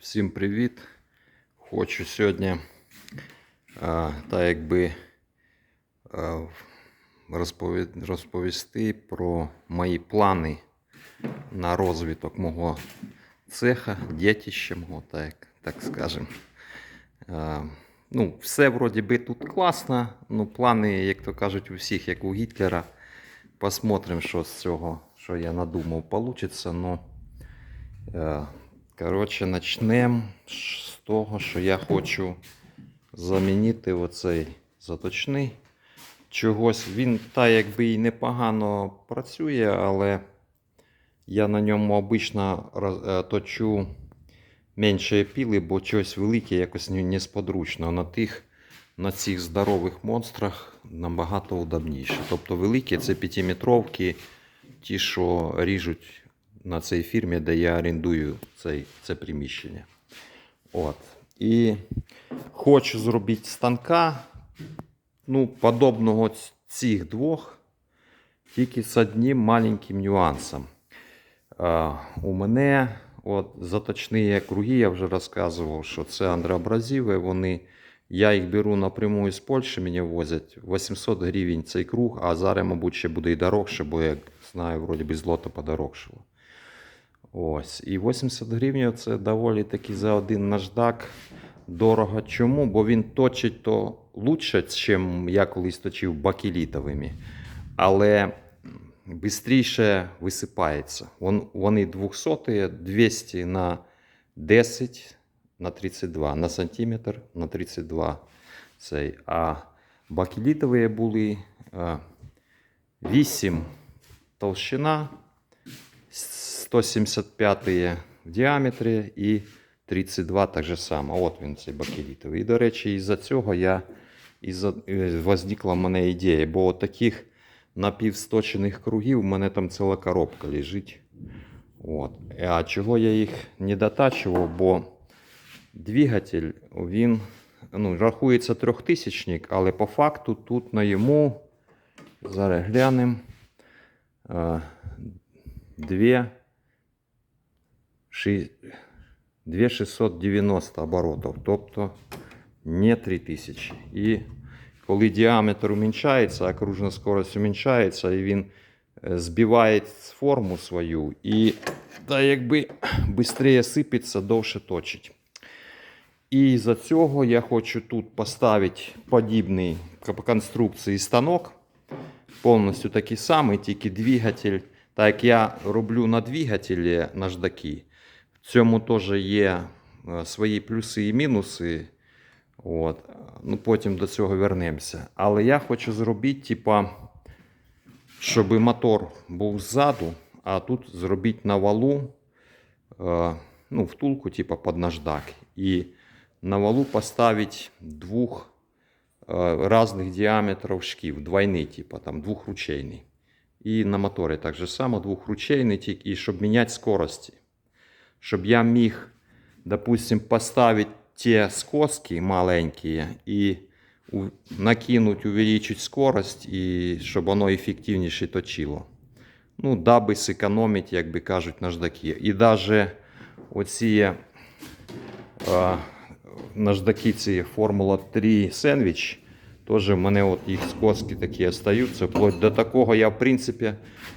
Всім привіт! Хочу сьогодні а, та якби розповісти про мої плани на розвиток мого цеха, дітища мого, так, так скажем. Ну, все вроді би тут класно, ну плани, як то кажуть, у всіх, як у Гітлера. Посмотрим, що з цього, що я надумав, получиться. Коротше, почнемо з того, що я хочу замінити оцей заточний. Чогось він та якби і непогано працює, але я на ньому обично е, точу менше піли, бо щось велике якось несподручно. На тих на цих здорових монстрах набагато удобніше. Тобто великі це п'ятиметровки, ті, що ріжуть на цій фірмі, де я орендую цей, це приміщення. От. І хочу зробити станка, ну, подобного цих двох, тільки з одним маленьким нюансом. А, у мене от, заточні круги, я вже розказував, що це андроабразиви, вони я їх беру напряму з Польщі, мені возять 800 гривень цей круг, а зараз, мабуть, ще буде і дорогше, бо я знаю, вроді би злото подорожчало. Ось. І 80 гривень це доволі таки за один наждак дорого. Чому? Бо він точить то лучше, ніж я колись точив бакелітовими. Але швидше висипається. Вон- Вони 200, 200 на 10 на 32, на сантиметр на 32 цей. А бакелітові були а, 8 толщина, 175 в діаметрі і 32 так же само. От він цей бакелітовий. І, до речі, із-за цього я із-за, е, возникла в мене ідея, бо от таких напівсточених кругів в мене там ціла коробка лежить. От. А чого я їх не дотачував, бо двигатель він ну, рахується трьохтисячник, але по факту тут на йому зараз глянемо. е, Дві, 2690 оборотів, тобто не 3000. І коли діаметр уменьшається, окружна скорость уменьшається, і він збиває форму свою, і та якби швидше сипеться, довше точить. І за цього я хочу тут поставити подібний по конструкції станок. Повністю такий самий, тільки двигатель. Так як я роблю на двигателі наждаки, цьому теж є е, свої плюси і мінуси. От. Ну, потім до цього вернемося. Але я хочу зробити, типа, щоб мотор був ззаду, а тут зробити на валу, е, ну, втулку, типа під наждак. І на валу поставити двух э, разных диаметров шкив, двойный типа, там двухручейный. И на моторе так же само двухручейный, тільки, і щоб міняти скорості. Щоб я міг, допустим, поставить те скоски маленькие и у- накинуть, увеличить скорость, і щоб воно ефективніше точило. Ну, даби зекономити, як би кажуть, наждаки. І навіть оці е, наждаки ці Формула 3 сендвіч. Теж в мене от їх скоски такі остаються. Вплоть до такого я, в принципі,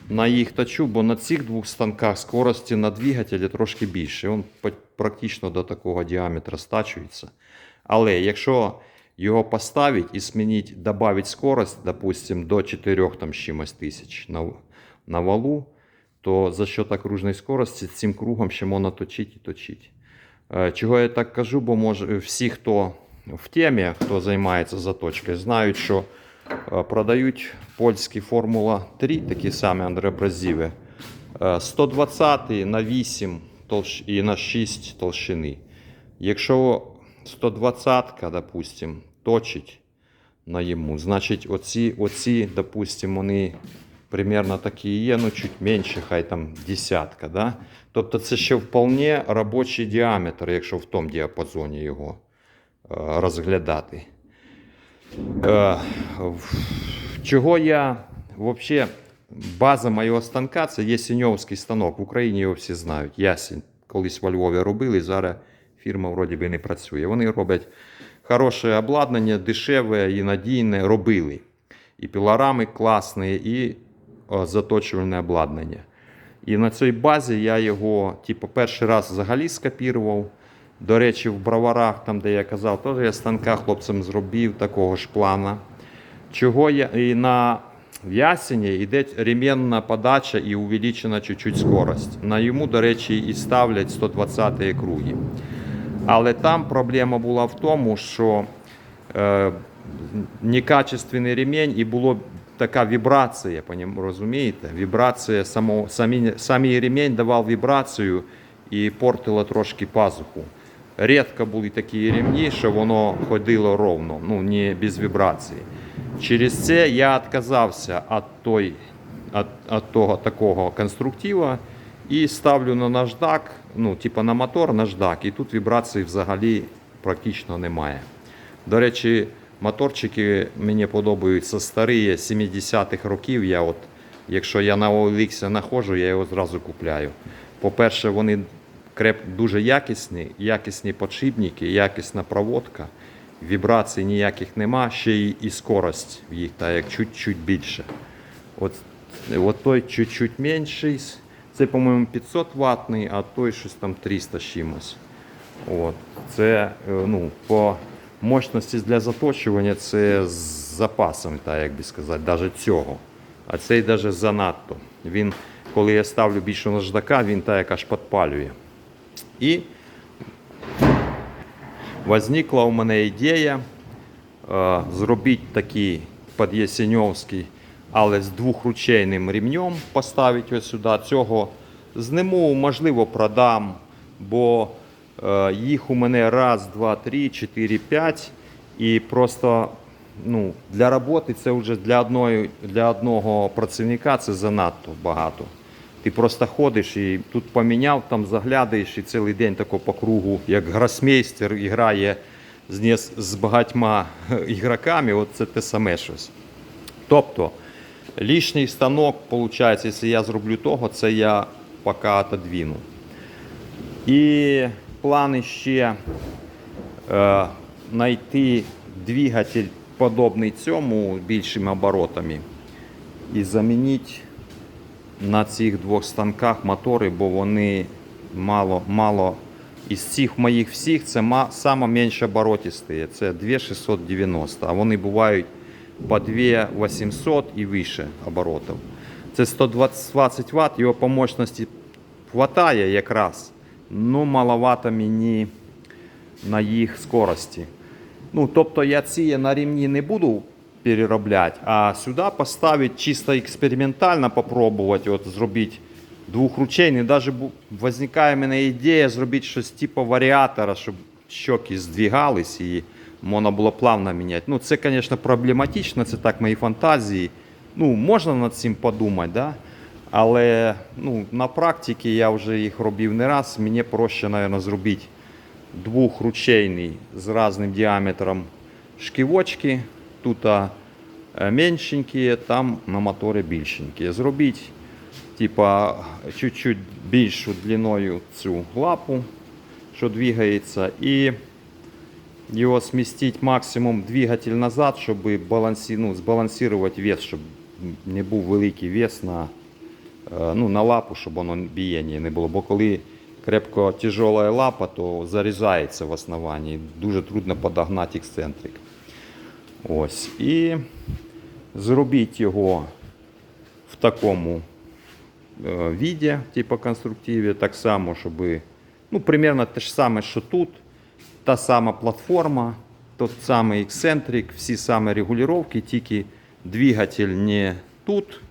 на їх точу, бо на цих двох станках скорості на двигателі трошки більше. Він практично до такого діаметра стачується. Але якщо його поставити і змінити, додати скорость, допустим, до 4 там, чимось тисяч на, на валу, то за счет окружної скорості цим кругом ще можна точити і точити. Е, Чого я так кажу, бо може всі, хто в темі, хто займається заточкою, знають, що е, продають польські Формула 3, такі самі андреабразиви, е, 120 на 8 толщ... і на 6 толщини. Якщо 120, допустим, точить на йому, значить оці, оці допустим, вони примерно такі є, ну чуть менше, хай там десятка. Да? Тобто це ще вполне робочий діаметр, якщо в тому діапазоні його е, розглядати. Е, чого я взагалі, база моєго станка це Єсеньовський станок. В Україні його всі знають. Ясень колись во Львові робили, зараз фірма вроді би не працює. Вони роблять хороше обладнання, дешеве і надійне робили. І пілорами класні, і заточувальне обладнання. І на цій базі я його, типу, перший раз взагалі скопірував. До речі, в броварах, там, де я казав, теж я станка хлопцям зробив такого ж плана. Чого я і на ясені йде ремінна подача і увеличена чуть-чуть скорость. На йому, до речі, і ставлять 120 круги. Але там проблема була в тому, що е, некачественний ремінь і було така вібрація, розумієте? Вібрація само, самі, самий ремінь давав вібрацію і портило трошки пазуху. Рідко були такі ремні, що воно ходило ровно, ну не без вібрації. Через це я відказався від, того такого конструктива і ставлю на наждак, ну, типа на мотор наждак, і тут вібрації взагалі практично немає. До речі, моторчики мені подобаються старі 70-х років. Я от, якщо я на OLX знаходжу, я його зразу купляю. По-перше, вони креп, дуже якісні, якісні подшипники, якісна проводка. Вібрацій ніяких нема, ще й і скорость в їх та як чуть-чуть більше. От, от той чуть-чуть менший, це, по-моєму, 500 ватний, а той щось там 300 з чимось. От. Це е, ну, по мощності для заточування це з запасом, так як би сказати, навіть цього. А цей навіть занадто. Він, коли я ставлю більше наждака, він так як аж підпалює. І возникла у мене ідея е, зробити такий під'ясеньовський, але з двохручейним ремнем поставити ось сюди. Цього зниму, можливо, продам, бо е, їх у мене раз, два, три, чотири, п'ять. І просто ну, для роботи це вже для, одної, для одного працівника це занадто багато. Ти просто ходиш і тут поміняв, там заглядаєш і цілий день тако по кругу, як гросмейстер грає з, з багатьма ігроками, от це те саме щось. Тобто, лишній станок, виходить, якщо я зроблю того, це я поки отодвину. І плани ще е, знайти двигатель подобний цьому більшими оборотами і замінити на цих двох станках мотори, бо вони мало, мало із цих моїх всіх це саме менше оборотисті. Це 2690, а вони бувають по 2800 і вище оборотів. Це 120 Вт, його по мощності хватає якраз, ну маловато мені на їх скорості. Ну, тобто я ці на рівні не буду переробляти, а сюди поставити чисто от, зробити двохручейний. Навіть бу- виникає мене ідея зробити щось типу варіатора, щоб щоки здвигались і можна було плавно міняти. Ну, це, звісно, проблематично, це так мої фантазії. Ну, можна над цим подумати, да? але ну, на практиці я вже їх робив не раз. Мені проще, мабуть, зробити двохручейний з різним діаметром шківочки. Тут е, меншенькі, там на моторі більшенькі. Зробіть типа, чуть-чуть більшу длиною цю лапу, що двигається, і його смістити максимум двигатель назад, щоб балансі, ну, збалансувати вес, щоб не був великий вес на, е, ну, на лапу, щоб воно бієння не було. Бо коли крепко тяжела лапа, то зарізається в основанні. Дуже трудно подогнати ексцентрик. Ось. І зробіть його в такому е, віді, типу конструктиві, так само, щоб ну, примерно те ж саме, що тут. Та сама платформа, тот самий ексцентрик, всі самі регулювання, тільки двигатель не тут,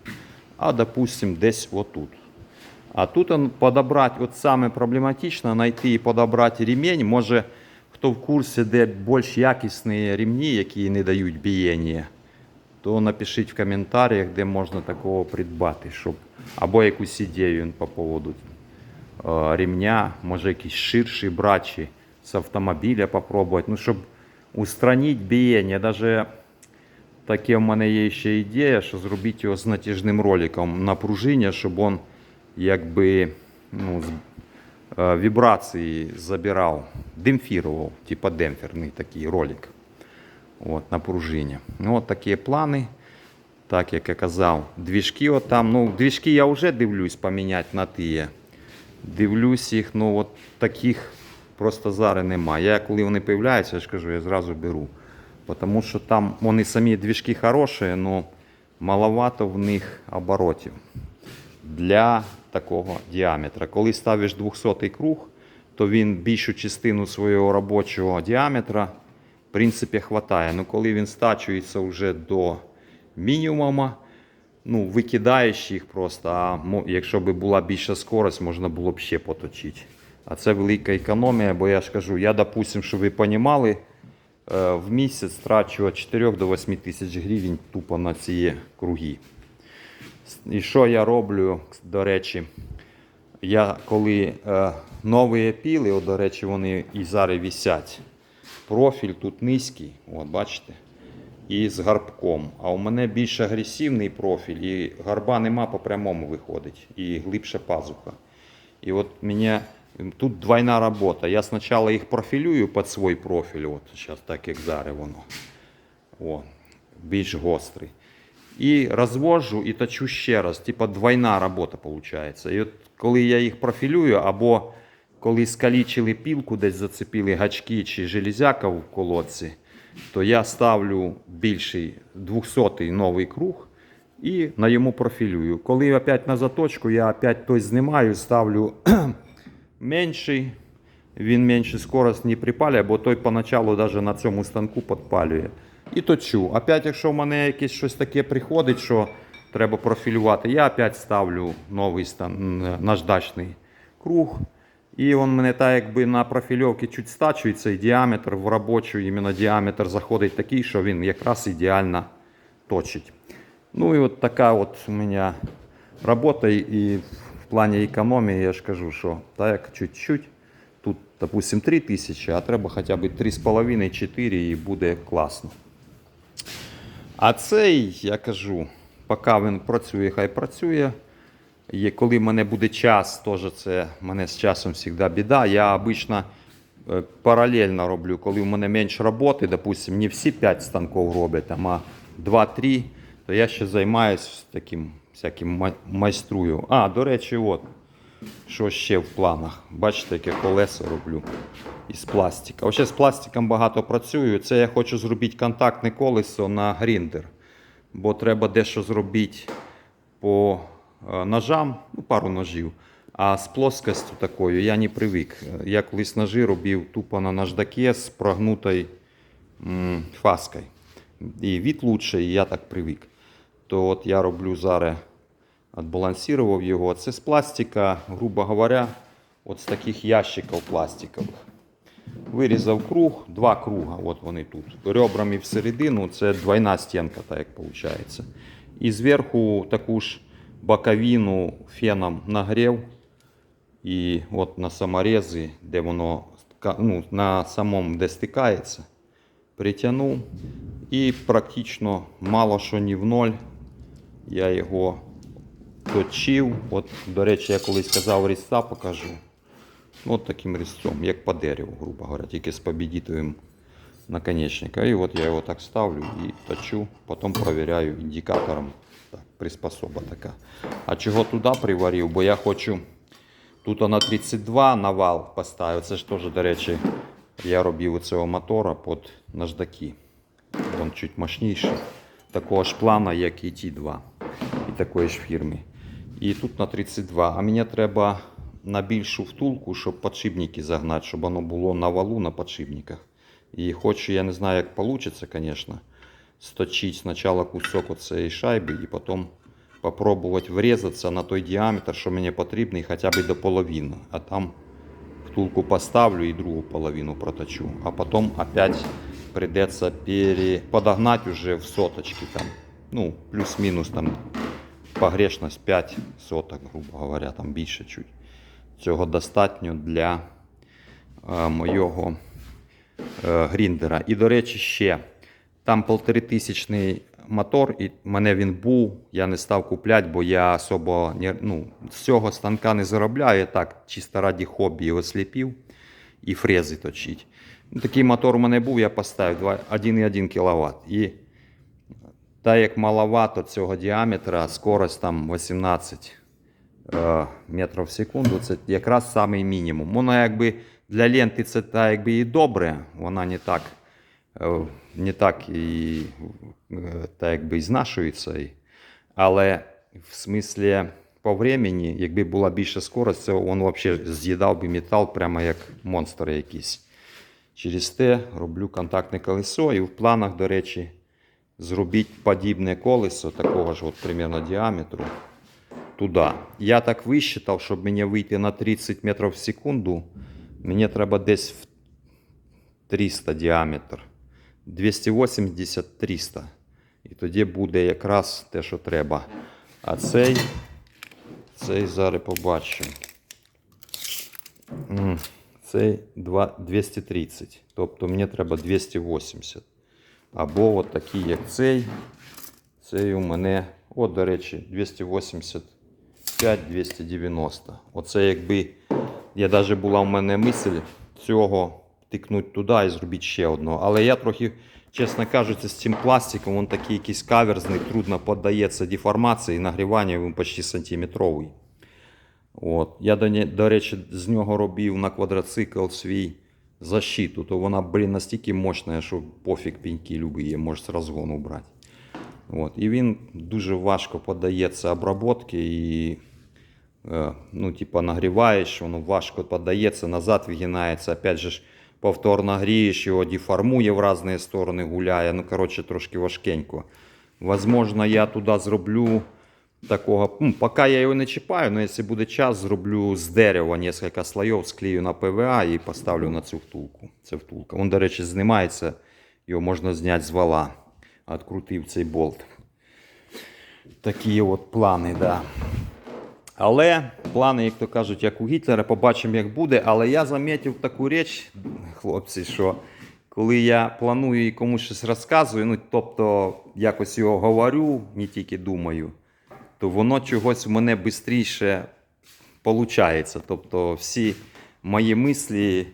а допустим десь отут. А тут он подобрати, от саме проблематично, знайти і подобрати ремінь. Може, хто в курсі, де більш якісні ремні, які не дають бієння, то напишіть в коментарях, де можна такого придбати, щоб або якусь ідею по поводу е, ремня, може якийсь ширший брати, чи з автомобіля попробувати, ну, щоб устранити бієння. Даже таке в мене є ще ідея, що зробити його з натяжним роликом на пружині, щоб він якби ну, е, вібрації забирав, демпфірував, типа демпферний такий ролик. От, на пружині. Ну, от такі плани. Так, як я казав, двіжки от. Ну, двіжки я вже дивлюсь поміняти на ті. Дивлюсь їх, ну от таких просто зараз немає. Я коли вони появляються, я ж кажу, я зразу беру. Тому що там вони самі двіжки хороші, але маловато в них оборотів для такого діаметра. Коли ставиш 200 круг, то він більшу частину свого робочого діаметра в принципі хватає. Ну коли він стачується вже до мінімума, ну, викидаєш їх просто, а якщо б була більша скорость, можна було б ще поточити. А це велика економія, бо я ж кажу, я, допустим, щоб ви розуміли, е, в місяць трачу від 4 до 8 тисяч гривень тупо на ці круги. І що я роблю, до речі, я коли е, нові піли, от, до речі, вони і зараз висять. Профіль тут низький, от бачите, і з гарбком. А у мене більш агресивний профіль, і гарба нема по прямому виходить, і глибша пазуха. І от мені тут двойна робота. Я спочатку їх профілюю під свій профіль, от зараз так як зараз воно. О, більш гострий. І розвожу і точу ще раз. Типа двойна робота виходить. І от коли я їх профілюю, або коли скалічили пілку, десь зацепили гачки чи железяка в колодці, то я ставлю більший 200-й новий круг і на йому профілюю. Коли опять на заточку, я опять той знімаю, ставлю менший, він менше скорость не припалює, бо той поначалу навіть на цьому станку підпалює. І точу. Опять, якщо в мене якесь щось таке приходить, що треба профілювати, я опять ставлю новий стан, наждачний круг. І він мене так якби на профільовці чуть стачується, і діаметр в робочу, іменно діаметр заходить такий, що він якраз ідеально точить. Ну і от така от у мене робота, і в плані економії я ж кажу, що так чуть-чуть. Тут, допустим, 3 тисячі, а треба хоча б 3,5-4 і буде класно. А цей, я кажу, поки він працює, хай працює. І коли в мене буде час, теж це мене з часом завжди біда. Я обично е, паралельно роблю, коли в мене менше роботи, допустим, не всі 5 станків роблять, там, а 2-3, то я ще займаюся таким всяким майструю. А, до речі, от, що ще в планах. Бачите, яке колесо роблю із пластика. Ось з пластиком багато працюю. Це я хочу зробити контактне колесо на гріндер. Бо треба дещо зробити по е, ножам, ну, пару ножів. А з плоскостю такою я не привик. Я колись ножі робив тупо на наждаке з прогнутою фаскою. І від лучше, і я так привик. То от я роблю зараз, відбалансував його. Це з пластика, грубо говоря, от з таких ящиків пластикових. Вирізав круг, два круга, от вони тут. Ребрами всередину, це двойна стінка, так як виходить. І зверху таку ж боковину феном нагрів. І от на саморези, де воно ну, на самому де стикається, притягнув. І практично мало що ні в ноль. Я його точив. От, до речі, я колись казав різця покажу. Ну, От таким різцом, як по дереву, грубо говоря, тільки з победітовим наконечником. І от я його так ставлю і точу, потім провіряю індикатором. Так, приспособа така. А чого туди приварив? Бо я хочу тут на 32 навал поставив. Це ж теж, до речі, я робив цього мотора під наждаки. Він чуть мощніший. Такого ж плана, як і ті два. І такої ж фірми. І тут на 32. А мені треба на більшу втулку, щоб подшипники загнати, щоб воно було на валу на подшипниках. І хочу, я не знаю, як вийде, звісно, сточити спочатку кусок оцієї шайби і потім попробувати врізатися на той діаметр, що мені потрібний, хоча б до половини. А там втулку поставлю і другу половину проточу. А потім опять придеться пере... подогнати уже в соточки там. Ну, плюс-мінус там погрешність 5 соток, грубо говоря, там більше чуть. Цього достатньо для е, моєго е, гріндера. І, до речі, ще там полторитисячний мотор, і мене він був, я не став купляти, бо я особо ну, з цього станка не заробляю. Я так, чисто раді хобі його сліпів і фрези точить. Ну, такий мотор у мене був, я поставив 1,1 кВт. І так як маловато цього діаметра, скорость там 18 е, метрів в секунду, це якраз самий мінімум. Воно якби для ленти це так якби і добре, вона не так, е, не так і е, так якби і знашується. Але в смислі по времени, якби була більша скорость, це він взагалі з'їдав би метал прямо як монстр якийсь. Через те роблю контактне колесо і в планах, до речі, зробити подібне колесо такого ж от примерно діаметру туди. Я так висчитав, щоб мені вийти на 30 метрів в секунду, мені треба десь в 300 діаметр. 280-300. І тоді буде якраз те, що треба. А цей, цей зараз побачимо. Цей 230. Тобто мені треба 280. Або от такий, як цей. Цей у мене, от, до речі, 285-290. Оце якби. Я навіть була в мене мисль цього тикнути туди і зробити ще одного. Але я трохи, чесно кажучи, з цим пластиком, він такий якийсь каверзний, трудно піддається деформації, нагрівання він почти сантиметровий. От. Я, до, речі, з нього робив на квадроцикл свій защиту, то вона, блін, настільки мощна, що пофіг піньки любі, її можеш з розгону брати. От. І він дуже важко подається обробки і ну, типа, нагріваєш, воно важко подається, назад вигинається, опять же повторно грієш, його деформує в різні сторони, гуляє. Ну, коротше, трошки важкенько. Возможно, я туди зроблю такого. Ну, поки я його не чіпаю, але якщо буде час, зроблю з дерева кілька слоїв, склею на ПВА і поставлю на цю втулку. Це втулка. Він, до речі, знімається, його можна зняти з вала. Открутив цей болт. Такі от плани, да. Але плани, як то кажуть, як у Гітлера, побачимо, як буде. Але я замітив таку річ, хлопці, що коли я планую і комусь щось розказую, ну тобто якось його говорю, не тільки думаю, то воно чогось в мене швидше виходить. Тобто всі мої мислі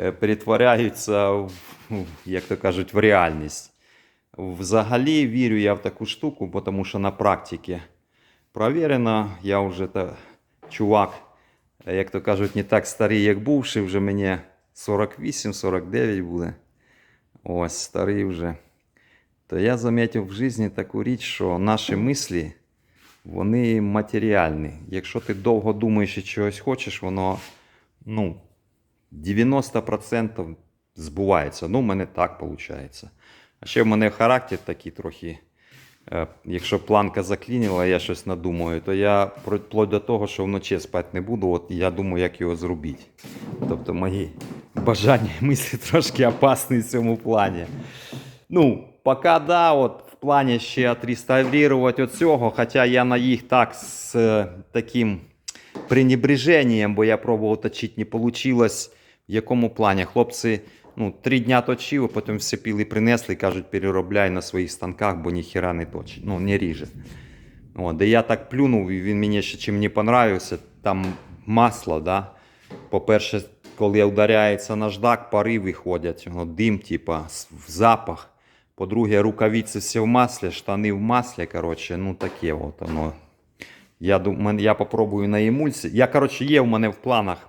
е, перетворяються в, в, як то кажуть, в реальність. Взагалі вірю я в таку штуку, тому що на практиці провірено. Я вже та, чувак, е, як то кажуть, не так старий, як бувший, вже мені 48-49 буде. Ось, старий вже. То я замітив в житті таку річ, що наші мислі, вони матеріальні. Якщо ти довго думаєш і чогось хочеш, воно ну, 90% збувається. Ну, в мене так виходить. А ще в мене характер такий трохи. Е, Якщо планка заклініла, я щось надумаю, то я вплоть до того, що вночі спати не буду, от я думаю, як його зробити. Тобто мої бажання і мислі трошки опасні в цьому плані. Ну, поки да, от в плані ще отреставрувати оцього, хоча я на їх так з е, таким пренебрежением, бо я пробував точити, не вийшло. В якому плані? Хлопці ну, три дня точив, а потім все піли принесли і кажуть, переробляй на своїх станках, бо ніхіра не точить, ну, не ріже. О, де я так плюнув, і він мені ще чим не понравився, там масло, да? По-перше, коли ударяється наждак, пари виходять, о, дим, типа, запах. По-друге, рукавиці всі в маслі, штани в маслі, коротше, ну таке от воно. Я, думаю, я попробую на емульсі. Я, коротше, є в мене в планах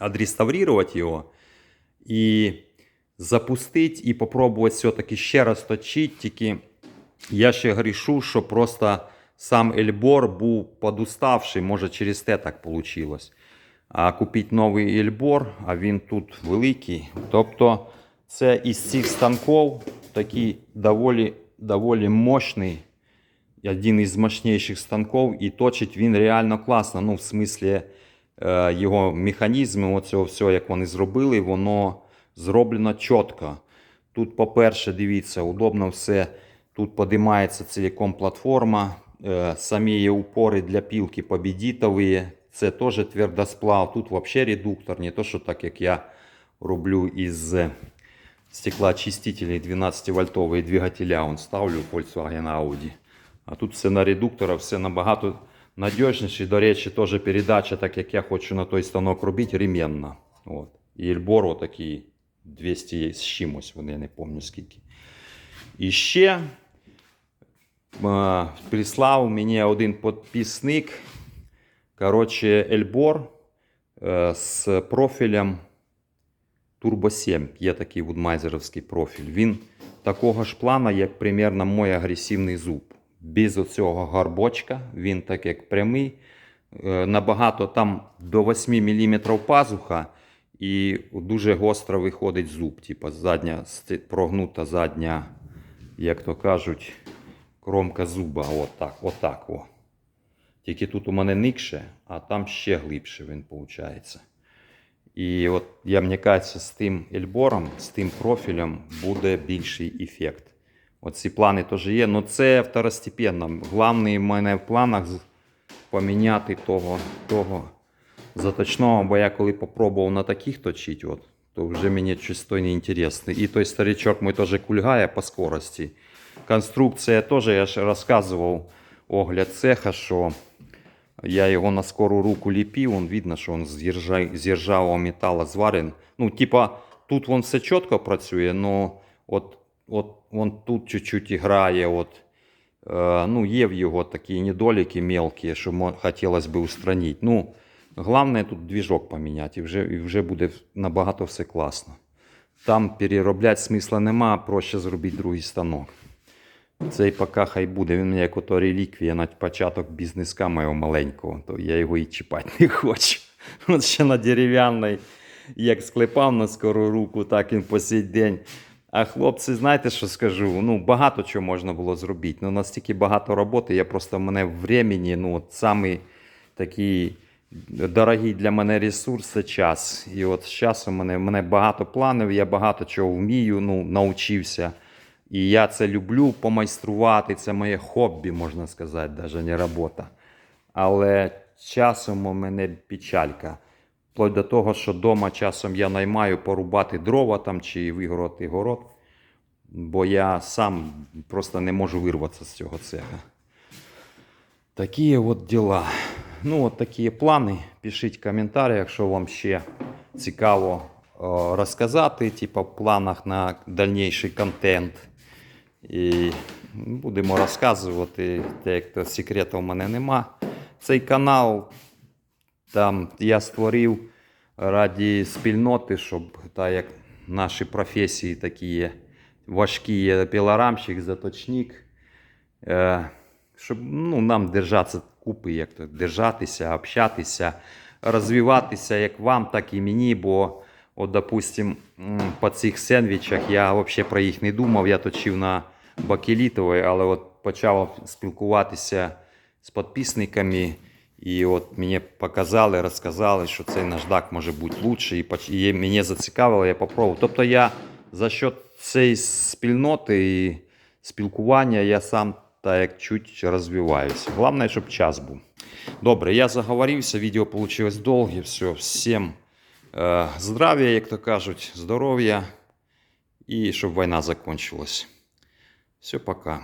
відреставрувати його і запустити, і попробувати все-таки ще раз точити. Тільки я ще грішу, що просто сам Ельбор був подуставший, може через те так вийшло. А купити новий Ельбор, а він тут великий. Тобто це із цих станків такий доволі, доволі мощний, один із мощніших станків, і точить він реально класно. Ну, в смислі, його механізми, оцього всього, як вони зробили, воно зроблено чітко. Тут, по-перше, дивіться, удобно все. Тут подимається цілком платформа. Е, Самі є упори для пілки побідітові. Це теж твердосплав. Тут взагалі редуктор, не то, що так як я роблю із стеклоочистителей 12-вольтовые двигателя он ставлю Volkswagen Audi. А тут все на редукторах, все набагато надіжніше. До речі, теж передача, так як я хочу на той станок робити, ременна. От. І Ельбор отакий 200 з чимось, вони не пам'ятаю скільки. І ще е, прислав мені один підписник. Коротше, Ельбор е, з профілем Turbo 7. Є такий вудмайзеровський профіль. Він такого ж плана, як примерно мой агресивний зуб. Без оцього горбочка, він так як прямий. Е, Набагато там до 8 мм пазуха і дуже гостро виходить зуб. Типа задня прогнута задня, як то кажуть, кромка зуба. Отак, отак. О. Тільки тут у мене никше, а там ще глибше він виходить. І от я мені кажеться, з тим ельбором, з тим профілем буде більший ефект. Оці плани теж є, але це второстепенно. Головне в мене в планах поміняти того, того заточного, бо я коли попробував на таких точити, от, то вже мені щось не інтересно. І той старичок мій теж кульгає по скорості. Конструкція теж, я ж розказував огляд цеха, що я його на скору руку ліпив, он видно, що він з іржавого металу зварен. Ну, типа, тут він все чітко працює, але от, от он тут чуть-чуть грає. От, е, ну, є в його такі недоліки мелкі, що хотілося б устранити. Ну, головне тут двіжок поміняти, і вже, і вже буде набагато все класно. Там переробляти смисла нема, проще зробити другий станок. Цей поки хай буде. Він як ото реліквія на початок бізнеска моєго маленького, то я його і чіпати не хочу. От ще на дерев'яній, як склепав на скору руку, так і по сей день. А хлопці, знаєте, що скажу? Ну, багато чого можна було зробити. Ну, настільки багато роботи, я просто в мене в времені, ну, от самий такий дорогий для мене ресурс це час. І от з часом мене, мене багато планів, я багато чого вмію, ну, навчився. І я це люблю помайструвати, це моє хобі, можна сказати, навіть не робота. Але часом у мене печалька. Вплоть до того, що вдома часом я наймаю порубати дрова там чи вигороти город, бо я сам просто не можу вирватися з цього цеха. Такі от діла. Ну, от такі плани. Пишіть в коментарях, якщо вам ще цікаво е, розказати, типу, в планах на дальніший контент. І будемо розказувати, так як то секрету в мене нема. Цей канал там я створив раді спільноти, щоб так як наші професії такі є, важкі є пілорамщик, заточник. Е, щоб ну, нам держатися купи, як то держатися, общатися, розвиватися як вам, так і мені. Бо, от, допустим, по цих сендвічах я взагалі про їх не думав. Я точив на бакелітовій, але от почав спілкуватися з підписниками. І от мені показали, розказали, що цей наждак може бути лучше, і, і мене зацікавило, я попробував. Тобто я за счет цієї спільноти і спілкування я сам так як чуть розвиваюся. Головне, щоб час був. Добре, я заговорився, відео вийшло довге. Все, всім е, здравия, як то кажуть, здоров'я і щоб війна закінчилась. Все, пока.